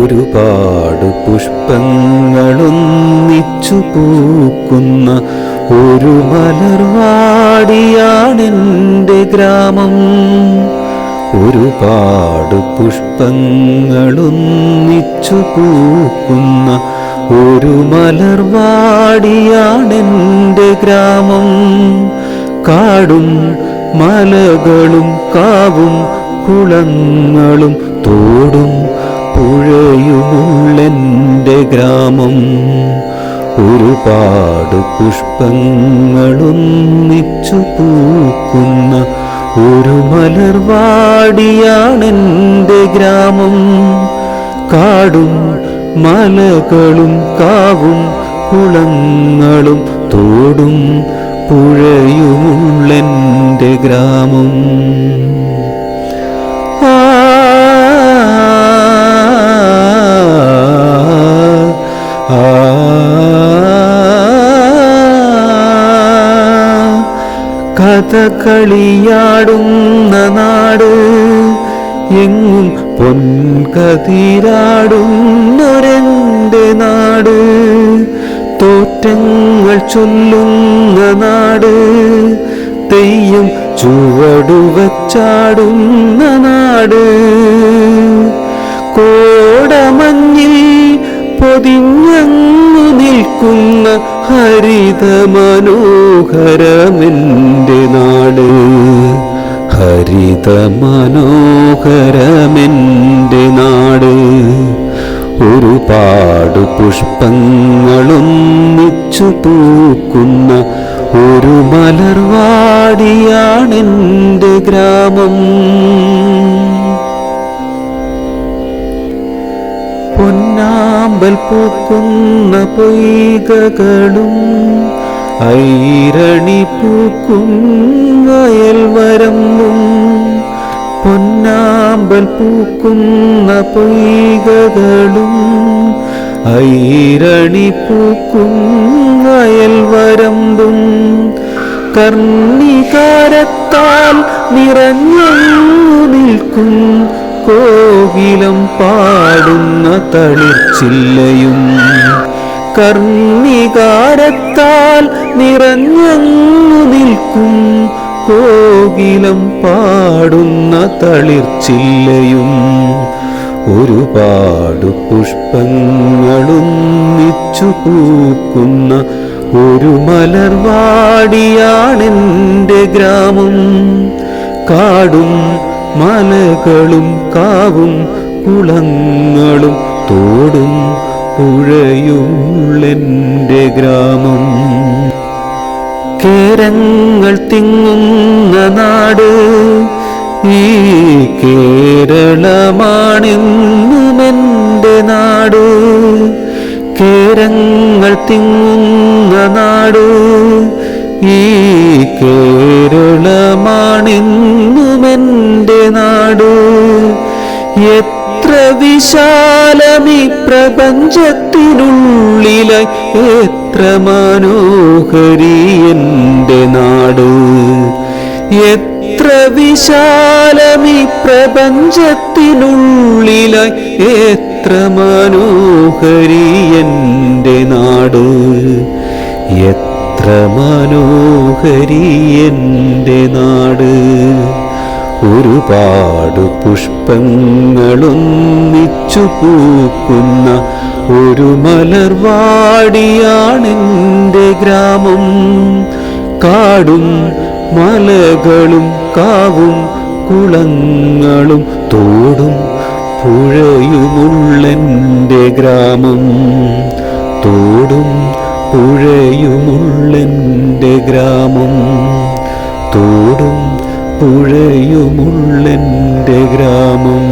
ഒരുപാട് പുഷ്പങ്ങളൊന്നിച്ചു പൂക്കുന്ന ഒരു മലർവാടിയാണെന്റെ ഗ്രാമം. ഒരുപാട് പുഷ്പങ്ങളൊന്നിച്ചു പൂക്കുന്ന ഒരു മലർവാടിയാണെന്റെ ഗ്രാമം. കാടും മലകളും കാവും കുളങ്ങളും തോടും പുഴയുമുള്ളെന്റെ ഗ്രാമം ഒരുപാട് പുഷ്പങ്ങളൊന്നിച്ചു പൂക്കുന്ന ഒരു മലർവാടിയാണെന്റെ ഗ്രാമം. കാടും മലകളും കാവും കുളങ്ങളും തോടും പുഴയുമുള്ളെന്റെ ഗ്രാമം. കഥകളിയാടുന്ന നാട് എങ്ങും പൊൻകതിരാടുന്നൊരെന്റെ നാട്. തോറ്റങ്ങൾ ചൊല്ലുന്ന നാട് തെയ്യം ചുവടുവച്ചാടുന്ന നാട്. കോടമഞ്ഞിൽ പൊതിഞ്ഞങ്ങു നിൽക്കുന്ന ഹരിത മനോഹരമെന്റെ നാട്. ഹരിത മനോഹരമെന്റെ നാട്. ഒരുപാട് പുഷ്പങ്ങളൊന്നിച്ചു പൂക്കുന്ന ഒരു മലർവാടിയാണെന്റെ ഗ്രാമം. പൊന്നാമ്പൽ പൂക്കുന്ന പൊയ്കകളും ഐരണി പൂക്കും അയൽവരമ്പും പൊന്നാമ്പൽ പൂക്കുന്ന പൊയ്കകളും ഐരണി പൂക്കും അയൽവരമ്പും കർണികാരത്താൽ നിറഞ്ഞു നിൽക്കും കോകിലം പാടുന്ന തളിച്ചില്ലയും കർണികാരത്താൽ നിറഞ്ഞു നിൽക്കും കോകിലം പാടുന്ന തളിർച്ചില്ലയും ഒരുപാട് പുഷ്പങ്ങളൊന്നിച്ചു പൂക്കുന്ന ഒരു മലർവാടിയാണെന്റെ ഗ്രാമം. കാടും മലകളും കാവും കുളങ്ങളും തോടും പുഴയുള്ളെന്റെ ഗ്രാമം. കേരങ്ങൾ തിങ്ങുന്ന നാട് ഈ കേരളമാണിന്നുമെന്റെ നാട്. കേരങ്ങൾ തിങ്ങുന്ന നാട് ഈ കേരളമാണിന്നുമെന്റെ നാട്. എത്ര വിശാലമി പ്രപഞ്ചത്തിനുള്ളിലെ എത്ര മനോഹരി എന്റെ നാട്. എത്ര വിശാലമി പ്രപഞ്ചത്തിനുള്ളിലെ എത്ര മനോഹരി എന്റെ നാട്. എത്ര മനോഹരി എന്റെ നാട്. ഒരുപാട് പുഷ്പങ്ങളൊന്നിച്ചു പൂക്കുന്ന ഒരു മലർവാടിയാണെന്റെ ഗ്രാമം. കാടും മലകളും കാവും കുളങ്ങളും തോടും പുഴയുമുള്ളെന്റെ ഗ്രാമം. തോടും പുഴയുമുള്ളെന്റെ ഗ്രാമം. തോടും പുഴയുമുള്ളെന്റെ ഗ്രാമം.